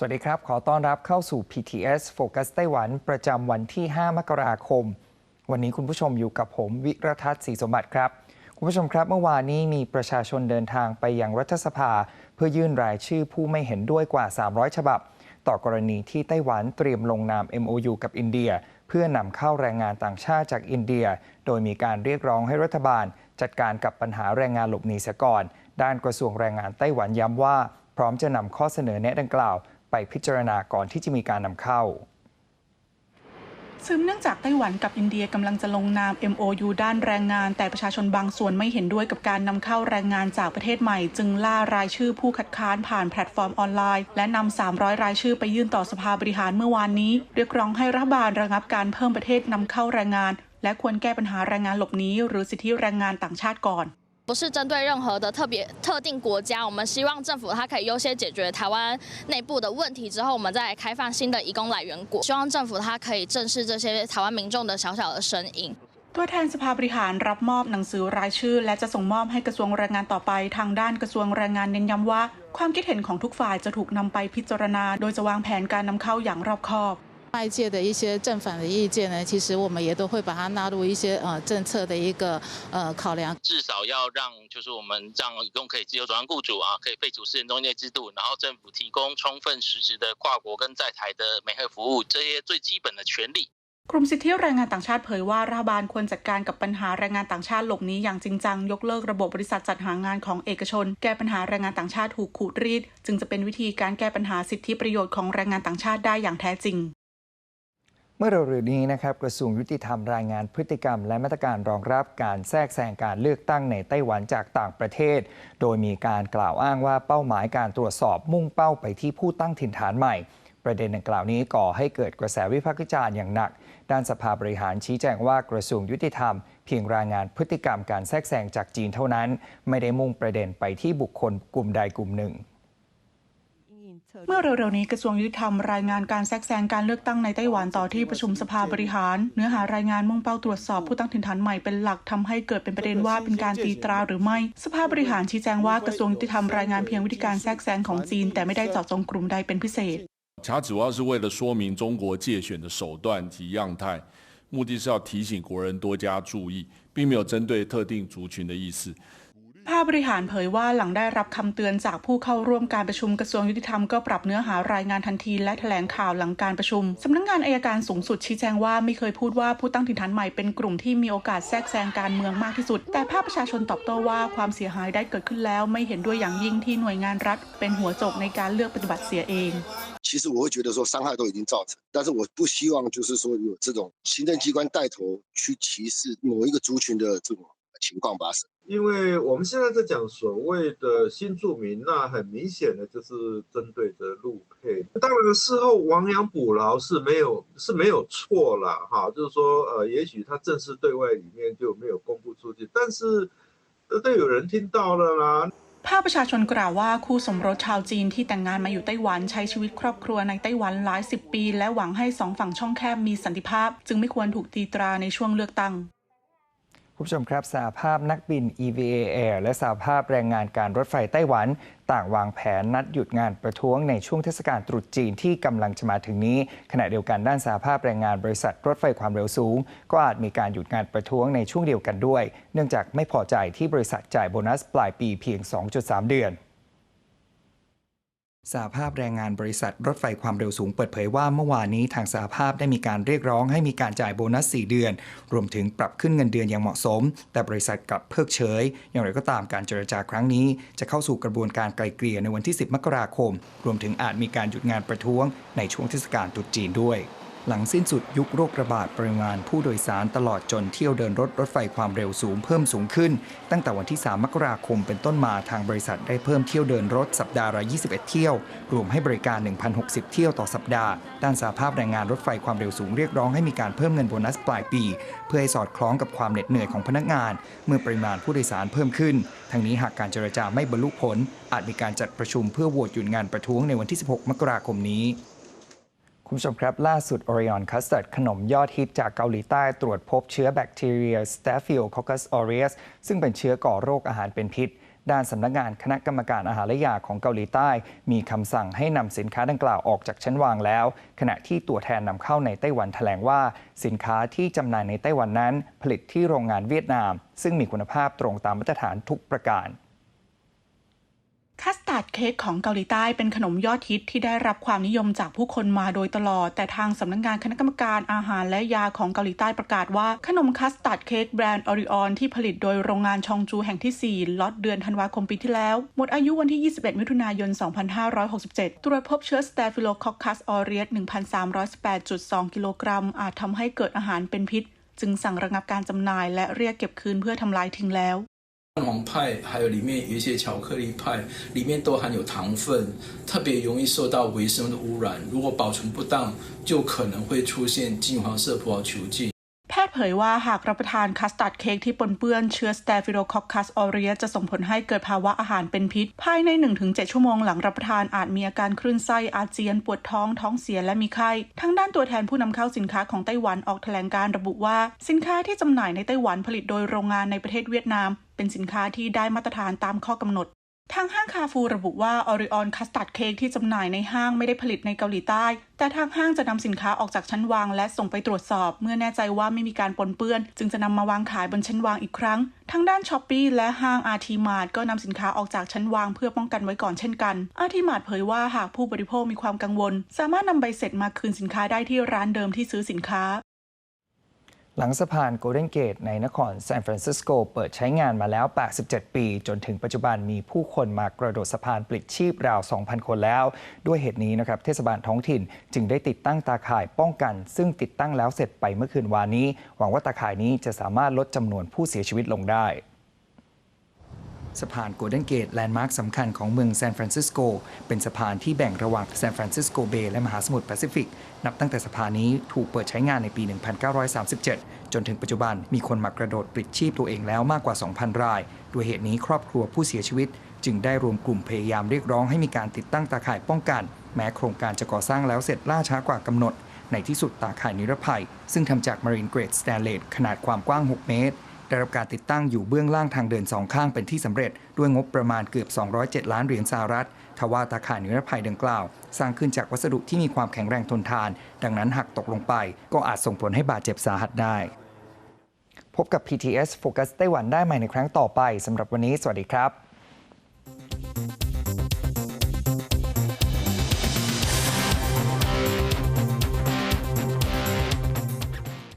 สวัสดีครับ ขอต้อนรับเข้าสู่ PTS Focus ไต้หวัน ประจำวันที่ 5 มกราคม วันนี้คุณผู้ชมอยู่กับผมวิรทัศน์ศรีสมบัติครับ คุณผู้ชมครับเมื่อวานนี้มีประชาชนเดินทางไปยังรัฐสภา เพื่อยื่นรายชื่อผู้ไม่เห็นด้วยกว่า 300 ฉบับ ต่อกรณีที่ไต้หวันเตรียมลงนาม MOU กับอินเดีย เพื่อนำเข้าแรงงานต่างชาติจากอินเดีย โดยมีการเรียกร้องให้รัฐบาล จัดการกับปัญหาแรงงานหลบหนีเสียก่อน ด้านกระทรวงแรงงานไต้หวันย้ำว่า พร้อมจะนำข้อเสนอแนะดังกล่าว ไปพิจารณาก่อนที่จะมีการนำเข้าซึมเนื่องจากไต้หวันกับอินเดียกำลังจะลงนาม MOU ด้านแรงงาน แต่ประชาชนบางส่วนไม่เห็นด้วยกับการนำเข้าแรงงานจากประเทศใหม่ จึงล่ารายชื่อผู้คัดค้านผ่านแพลตฟอร์มออนไลน์ และนำ 300 รายชื่อไปยื่นต่อสภาบริหารเมื่อวานนี้ เรียกร้องให้รัฐบาลระงับการเพิ่มประเทศนำเข้าแรงงาน และควรแก้ปัญหาแรงงานหลบหนีหรือสิทธิแรงงานต่างชาติก่อน 不是针对任何的特别特定国家，我们希望政府它可以优先解决台湾内部的问题之后，我们再来开放新的移工来源国。希望政府它可以正视这些台湾民众的小小的声音。 ตัวแทนสภาบริหารรับมอบหนังสือรายชื่อ และจะส่งมอบให้กระทรวงแรงงานต่อไป ทางด้านกระทรวงแรงงานเน้นย้ำว่า ความคิดเห็นของทุกฝ่ายจะถูกนำไปพิจารณา โดยจะวางแผนการนำเข้าอย่างรอบคอบ 外界的一些正反的意见呢，其实我们也都会把它纳入一些呃政策的一个呃考量。至少要让就是我们让移工可以自由转换雇主啊，可以废除私人中介制度，然后政府提供充分实质的跨国跟在台的美合服务，这些最基本的权利。 กลุ่มสิทธิแรงงานต่างชาติเผยว่ารัฐบาลควรจัดการกับปัญหาแรงงานต่างชาติหลบหนีอย่างจริงจัง ยกเลิกระบบบริษัทจัดหางานของเอกชน แก้ปัญหาแรงงานต่างชาติถูกขูดรีด จึงจะเป็นวิธีการแก้ปัญหาสิทธิประโยชน์ของแรงงานต่างชาติได้อย่างแท้จริง เมื่อเร็วๆนี้นะครับกระทรวงยุติธรรมรายงานพฤติกรรม และมาตรการรองรับการแทรกแซงการเลือกตั้งในไต้หวันจากต่างประเทศ โดยมีการกล่าวอ้างว่าเป้าหมายการตรวจสอบมุ่งเป้าไปที่ผู้ตั้งถิ่นฐานใหม่ ประเด็นดังกล่าวนี้ก่อให้เกิดกระแสวิพากษ์วิจารณ์อย่างหนัก ด้านสภาบริหารชี้แจงว่ากระทรวงยุติธรรม เพียงรายงานพฤติกรรมการแทรกแซงจากจีนเท่านั้น ไม่ได้มุ่งประเด็นไปที่บุคคลกลุ่มใดกลุ่มหนึ่ง เมื่อเร็วๆนี้กระทรวงยุติธรรมรายงานการแทรกแซงการเลือกตั้งในไต้หวันต่อที่ประชุมสภาบริหาร เนื้อหารายงานมุ่งเป้าตรวจสอบผู้ตั้งถิ่นฐานใหม่เป็นหลักทำให้เกิดเป็นประเด็นว่าเป็นการตีตราหรือไม่ สภาบริหารชี้แจงว่ากระทรวงยุติธรรมรายงานเพียงวิธีการแทรกแซงของจีน แต่ไม่ได้เจาะจงกลุ่มใดเป็นพิเศษ 它主要是为了说明中国借选的手段及样态，目的是要提醒国人多加注意，并没有针对特定族群的意思。 ภาพบริหารเผยว่าหลังได้รับคำเตือนจากผู้เข้าร่วมการประชุมกระทรวงยุติธรรมก็ปรับเนื้อหารายงานทันทีและแถลงข่าวหลังการประชุมสำนักงานอายการสูงสุดชี้แจงว่าไม่เคยพูดว่าผู้ตั้งถิ่นฐานใหม่เป็นกลุ่มที่มีโอกาสแทรกแซงการเมืองมากที่สุด แต่ภาคประชาชนตอบโต้ว่าความเสียหายได้เกิดขึ้นแล้ว ไม่เห็นด้วยอย่างยิ่งที่หน่วยงานรัฐ เป็นหัวโจกในการเลือกปฏิบัติเสียเอง 其实我会觉得说伤害都已经造成，但是我不希望就是说有这种行政机关带头去歧视某一个族群的这种情况发生。 因为我们现在在讲所谓的新住民，那很明显的就是针对着陆配。当然，事后亡羊补牢是没有是没有错啦，哈，就是说呃，也许他正式对外里面就没有公布出去，但是呃都有人听到了啦。 ภาคประชาชนกล่าวว่าคู่สมรสชาวจีนที่แต่งงานมาอยู่ไต้หวันใช้ชีวิตครอบครัวในไต้หวันหลายสิบปี และหวังให้สองฝั่งช่องแคบมีสันติภาพ จึงไม่ควรถูกตีตราในช่วงเลือกตั้ง คุณผู้ชมครับสหภาพนักบิน EVA Air และสหภาพแรงงานการรถไฟไต้หวัน ต่างวางแผนนัดหยุดงานประท้วงในช่วงเทศกาลตรุษจีนที่กำลังจะมาถึงนี้ ขณะเดียวกันด้านสหภาพแรงงานบริษัทรถไฟความเร็วสูง ก็อาจมีการหยุดงานประท้วงในช่วงเดียวกันด้วย เนื่องจากไม่พอใจที่บริษัทจ่ายโบนัสปลายปีเพียง 2.3 เดือน สหภาพแรงงานบริษัทรถไฟความเร็วสูงเปิดเผยว่าเมื่อวานนี้ทางสหภาพได้มีการเรียกร้องให้มีการจ่ายโบนัส 4 เดือน รวมถึงปรับขึ้นเงินเดือนอย่างเหมาะสม แต่บริษัทกลับเพิกเฉย อย่างไรก็ตามการเจรจาครั้งนี้ จะเข้าสู่กระบวนการไกลเกลี่ยในวันที่ 10 มกราคม รวมถึงอาจมีการหยุดงานประท้วงในช่วงเทศกาลตรุษจีนด้วย หลังสิ้นสุดยุคโรคระบาดปริมาณผู้โดยสารตลอดจนเที่ยวเดินรถรถไฟความเร็วสูงเพิ่มสูงขึ้น ตั้งแต่วันที่ 3 มกราคมเป็นต้นมาทางบริษัทได้เพิ่มเที่ยวเดินรถสัปดาห์ละ 21 เที่ยว รวมให้บริการ 1,060 เที่ยวต่อสัปดาห์ ด้านสาภาพแรงงานรถไฟความเร็วสูงเรียกร้องให้มีการเพิ่มเงินโบนัสปลายปี เพื่อให้สอดคล้องกับความเหน็ดเหนื่อยของพนักงาน เมื่อปริมาณผู้โดยสารเพิ่มขึ้นทั้งนี้หากการเจรจาไม่บรรลุผล อาจมีการจัดประชุมเพื่อโหวตหยุดงานประท้วงในวันที่ 16 มกราคมนี้ คุณผู้ชมครับ ล่าสุด Orion Custard ขนมยอดฮิตจากเกาหลีใต้ตรวจพบเชื้อแบคทีเรีย Staphylococcus aureus ซึ่งเป็นเชื้อก่อโรคอาหารเป็นพิษ ด้านสำนักงานคณะกรรมการอาหารและยาของเกาหลีใต้ มีคำสั่งให้นำสินค้าดังกล่าวออกจากชั้นวางแล้ว ขณะที่ตัวแทนนำเข้าในไต้หวันแถลงว่า สินค้าที่จำหน่ายในไต้หวันนั้น ผลิตที่โรงงานเวียดนาม ซึ่งมีคุณภาพตรงตามมาตรฐานทุกประการาดเค้กของเกาหลีใต้เป็นขนมยอดฮิตที่ได้รับความนิยมจากผู้คนมาโดยตลอด แต่ทางสำนักงงานคณะกรรมการอาหารและยาของเกาหลีใต้ประกาศว่า ขนมคัสตาร์ดเค้กแบรนด์ออริออนที่ผลิตโดยโรงงานชองจูแห่งที่ 4 ล็อตเดือนธันวาคมปีที่แล้ว หมดอายุวันที่ 21 มิถุนายน 2567 ตรวจพบเชื้อ Staphylococcus aureus 1,318.2 กิโลกรัม อาจทำให้เกิดอาหารเป็นพิษ จึงสั่งระงับการจำหน่ายและเรียกเก็บคืนเพื่อทำลายทิ้งแล้ว 蛋黄派还有里面有一些巧克力派，里面都含有糖分，特别容易受到微生物的污染。如果保存不当，就可能会出现金黄色葡萄球菌。 แพทย์เผยว่าหากรับประทานคัสตาร์ดเค้กที่ปนเปื้อนเชื้อ Staphylococcus aureus จะส่งผลให้เกิดภาวะอาหารเป็นพิษ ภายใน 1-7 ชั่วโมงหลังรับประทานอาจมีอาการคลื่นไส้อาเจียน ปวดท้องท้องเสียและมีไข้ ทั้งด้านตัวแทนผู้นำเข้าสินค้าของไต้หวันออกแถลงการระบุว่า สินค้าที่จำหน่ายในไต้หวันผลิตโดยโรงงานในประเทศเวียดนาม เป็นสินค้าที่ได้มาตรฐานตามข้อกำหนด ทางห้างคาฟูระบุว่าออริออนคัสตาร์ดเค้กที่จำหน่ายในห้างไม่ได้ผลิตในเกาหลีใต้ แต่ทางห้างจะนำสินค้าออกจากชั้นวางและส่งไปตรวจสอบ เมื่อแน่ใจว่าไม่มีการปนเปื้อน จึงจะนำมาวางขายบนชั้นวางอีกครั้ง ทางด้านช้อปปีและห้างอาร์ทีมาร์ก็นำสินค้าออกจากชั้นวางเพื่อป้องกันไว้ก่อนเช่นกัน อาร์ทีมาร์เผยว่าหากผู้บริโภคมีความกังวล สามารถนำใบเสร็จมาคืนสินค้าได้ที่ร้านเดิมที่ซื้อสินค้า หลังสะพานโกลเด้นเกตในนครซานฟรานซิสโกเปิดใช้งานมาแล้ว 87 ปี จนถึงปัจจุบันมีผู้คนมากระโดดสะพานปลิดชีพราว 2,000 คนแล้ว ด้วยเหตุนี้นะครับเทศบาลท้องถิ่นจึงได้ติดตั้งตาข่ายป้องกัน ซึ่งติดตั้งแล้วเสร็จไปเมื่อคืนวานนี้ หวังว่าตาข่ายนี้จะสามารถลดจำนวนผู้เสียชีวิตลงได้ สะพานโกลเด้นเกตแลนด์มาร์คสำคัญของเมืองซานฟรานซิสโก เป็นสะพานที่แบ่งระหว่างซานฟรานซิสโกเบย์และมหาสมุทรแปซิฟิก นับตั้งแต่สะพานนี้ถูกเปิดใช้งานในปี 1937 จนถึงปัจจุบันมีคนมากระโดดปลิดชีพตัวเองแล้วมากกว่า 2,000 ราย ด้วยเหตุนี้ครอบครัวผู้เสียชีวิต จึงได้รวมกลุ่มพยายามเรียกร้องให้มีการติดตั้งตาข่ายป้องกัน แม้โครงการจะก่อสร้างแล้วเสร็จล่าช้ากว่ากำหนด ในที่สุดตาข่ายนิรภัย ซึ่งทำจาก Marine Grade Stainless ขนาดความกว้าง 6 เมตร ได้รับการติดตั้งอยู่เบื้องล่างทางเดินสองข้างเป็นที่สำเร็จ ด้วยงบประมาณเกือบ 207 ล้านเหรียญสหรัฐทว่าตาข่ายนิรภัยดังกล่าว สร้างขึ้นจากวัสดุที่มีความแข็งแรงทนทาน ดังนั้นหากตกลงไป ก็อาจส่งผลให้บาดเจ็บสาหัสได้ พบกับ PTS Focus ไต้หวันได้ใหม่ในครั้งต่อไปสำหรับวันนี้ สวัสดีครับ